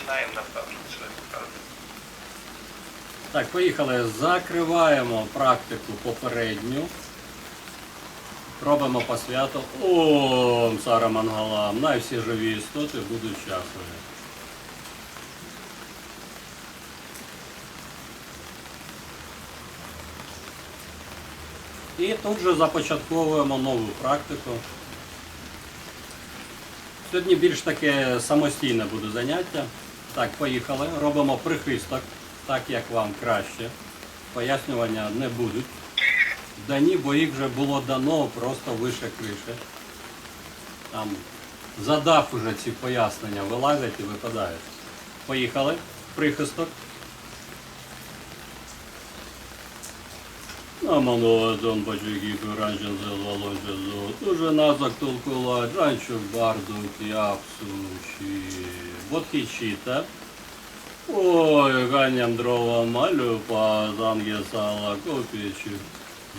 починаємо, напевно, це правда. Так, поїхали. Закриваємо практику попередню. Робимо посвяту. Ом, Сара Мангалам. Най всі живі істоти будуть щасливі. І тут же започатковуємо нову практику. Сьогодні більш таке самостійне буде заняття. Так, поїхали. Робимо прихисток, так як вам краще. Пояснювання не будуть. Дані, бо їх вже було дано просто вище криші. Там задав уже ці пояснення, вилазять і випадають. Поїхали. Прихисток. Наманула дон бачуки пиранчен зелвалося зо. Дуже назак толкула, джанчук барду тяпсучі. Бодхічіта. Ой, ганям дрова малю по занге сала копічу.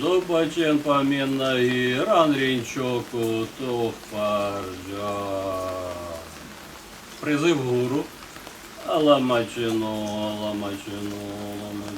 Зубачен помінна і ран рінчоку тохпарджа. Призив гуру. Аламачино, аламачино, аламачино,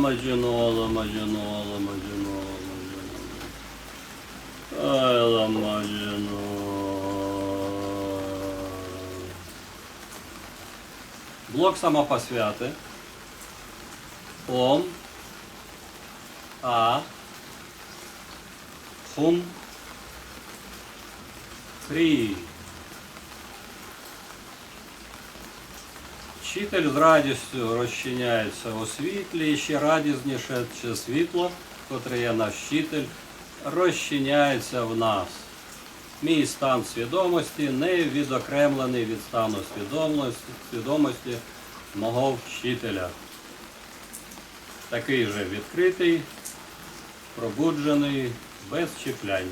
Ağlamacın ağlamacın ağlamacın ağlamacın Ağlamacın Блок самопосвяты. Ом. А. Хум. Три. Вчитель з радістю розчиняється у світлі, і ще радісніше це світло, котре є наш вчитель, розчиняється в нас. Мій стан свідомості не відокремлений від стану свідомості, свідомості мого вчителя. Такий же відкритий, пробуджений, без чіплянь.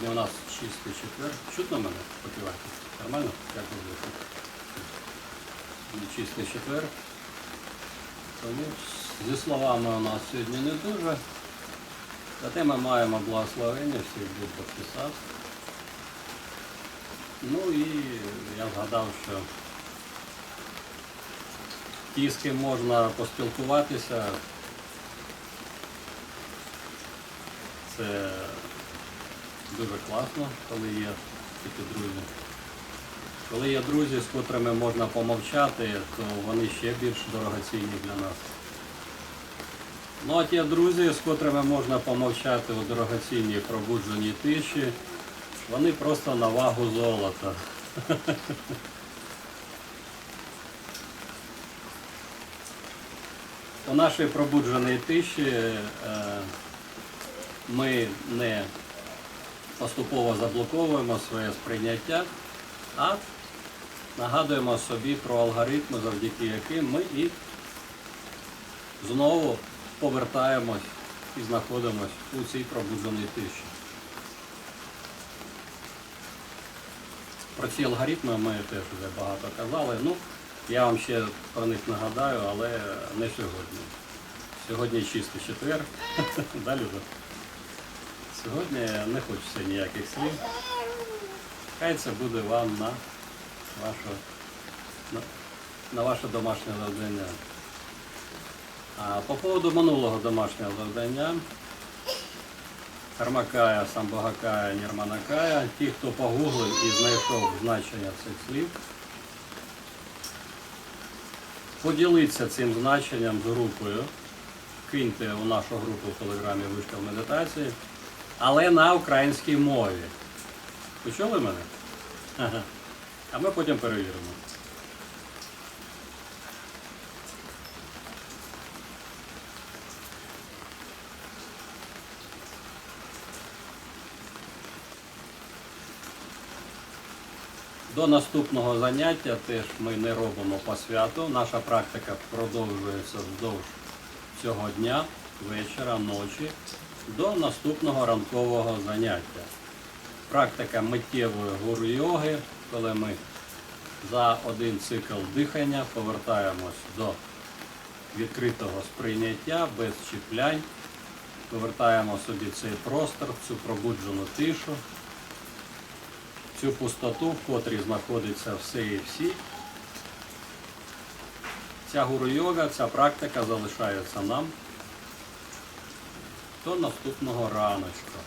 Сьогодні у нас чистий четвер. Чутно мене покивати? Нормально? Як звикли? Чистий четвер. Тому зі словами у нас сьогодні не дуже. Зате ми маємо благословення, всіх Бог підписав. Ну і я згадав, що ті, з ким можна поспілкуватися, це дуже класно, коли є такі друзі. Коли є друзі, з котрими можна помовчати, то вони ще більш дорогоцінні для нас. Ну а ті друзі, з котрими можна помовчати у дорогоцінній пробудженій тиші, вони просто на вагу золота. У нашій пробудженій тиші е, ми не поступово заблоковуємо своє сприйняття, а нагадуємо собі про алгоритми, завдяки яким ми і знову повертаємось і знаходимось у цій пробудженій тиші. Про ці алгоритми ми теж вже багато казали. Ну, я вам ще про них нагадаю, але не сьогодні. Сьогодні чистий четвер. Далі вже. Сьогодні не хочеться ніяких слів. Хай це буде вам на ваше, на, на ваше домашнє завдання. А по поводу минулого домашнього завдання. Кармакая, самбагакая, нірманакая. Ті, хто погуглив і знайшов значення цих слів, поділіться цим значенням з групою. Киньте у нашу групу в телеграмі вишка в медитації, але на українській мові. Почули мене? А ми потім перевіримо. До наступного заняття теж ми не робимо по святу. Наша практика продовжується вздовж цього дня, вечора, ночі, до наступного ранкового заняття. Практика миттєвої гуру йоги, коли ми за один цикл дихання повертаємось до відкритого сприйняття без чіплянь, повертаємо собі цей простор, цю пробуджену тишу цю пустоту, в котрій знаходиться все і всі. Ця гуру-йога, ця практика залишається нам до наступного раночка.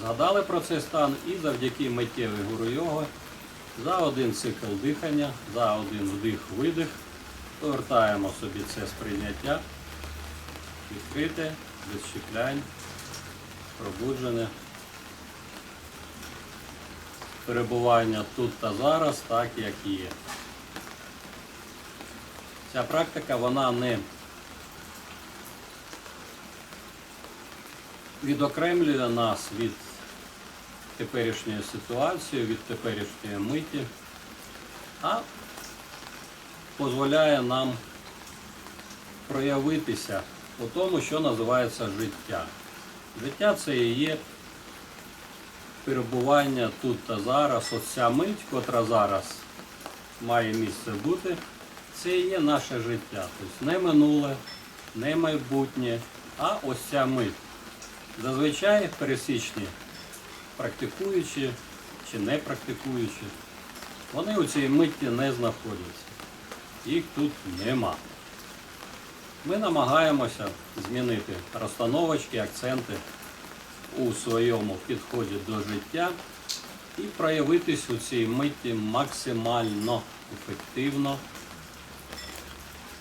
Згадали про цей стан і завдяки миттєвій гуру-йоги за один цикл дихання, за один вдих-видих повертаємо собі це сприйняття, відкрите, без щеплянь, пробуджене перебування тут та зараз, так як є. Ця практика вона не відокремлює нас від теперішньої ситуації, від теперішньої миті, а дозволяє нам проявитися у тому, що називається життя. Життя це і є перебування тут та зараз, оця мить, котра зараз має місце бути, це і є наше життя. Тобто не минуле, не майбутнє, а ось ця мить. Зазвичай пересічні практикуючі чи не практикуючі, вони у цій митті не знаходяться. Їх тут нема. Ми намагаємося змінити розстановочки, акценти у своєму підході до життя і проявитись у цій миті максимально ефективно,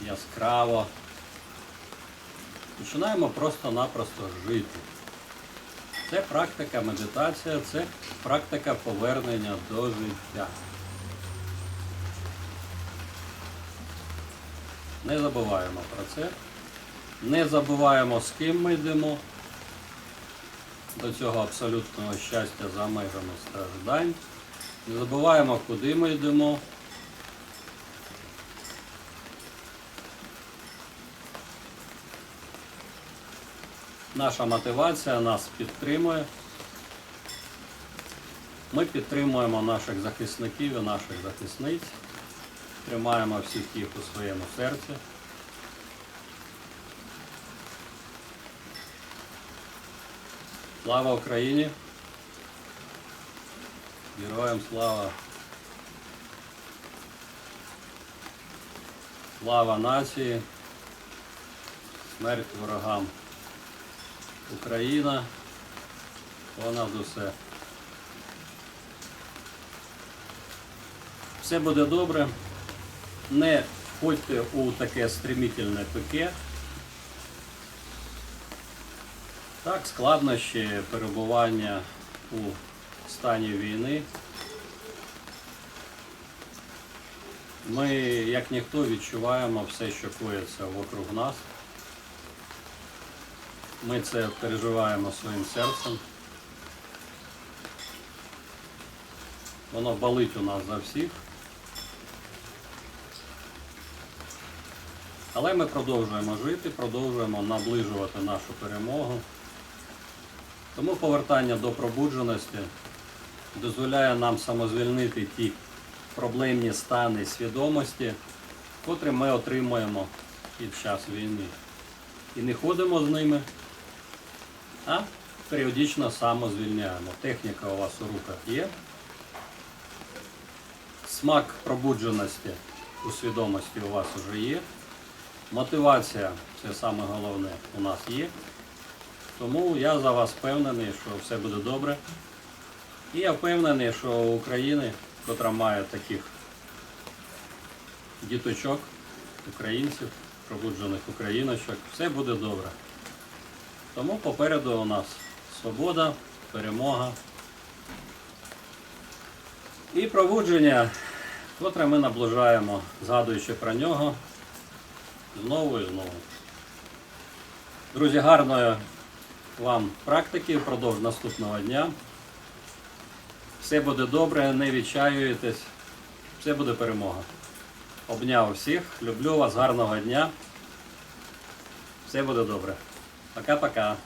яскраво. Починаємо просто-напросто жити. Це практика медитація, це практика повернення до життя. Не забуваємо про це. Не забуваємо, з ким ми йдемо до цього абсолютного щастя за межами страждань. Не забуваємо, куди ми йдемо. Наша мотивація нас підтримує, Ми підтримуємо наших захисників і наших захисниць, тримаємо всіх їх у своєму серці. Слава Україні! Героям слава! Слава нації! Смерть ворогам! Україна понад усе. Все буде добре. Не входьте у таке стремительне пике. Так, складнощі перебування у стані війни. Ми, як ніхто, відчуваємо все, що коїться вокруг нас. Ми це переживаємо своїм серцем. Воно болить у нас за всіх. Але ми продовжуємо жити, продовжуємо наближувати нашу перемогу. Тому повертання до пробудженості дозволяє нам самозвільнити ті проблемні стани свідомості, котрі ми отримуємо під час війни. І не ходимо з ними, а періодично самозвільняємо. Техніка у вас у руках є. Смак пробудженості у свідомості у вас вже є. Мотивація, це саме головне, у нас є. Тому я за вас впевнений, що все буде добре. І я впевнений, що України, котра має таких діточок, українців, пробуджених україночок, все буде добре. Тому попереду у нас свобода, перемога і пробудження, котре ми наближаємо, згадуючи про нього знову і знову. Друзі, гарної вам практики впродовж наступного дня. Все буде добре, не відчаюєтесь, все буде перемога. Обняв всіх, люблю вас, гарного дня. Все буде добре. Pra cá, pra cá.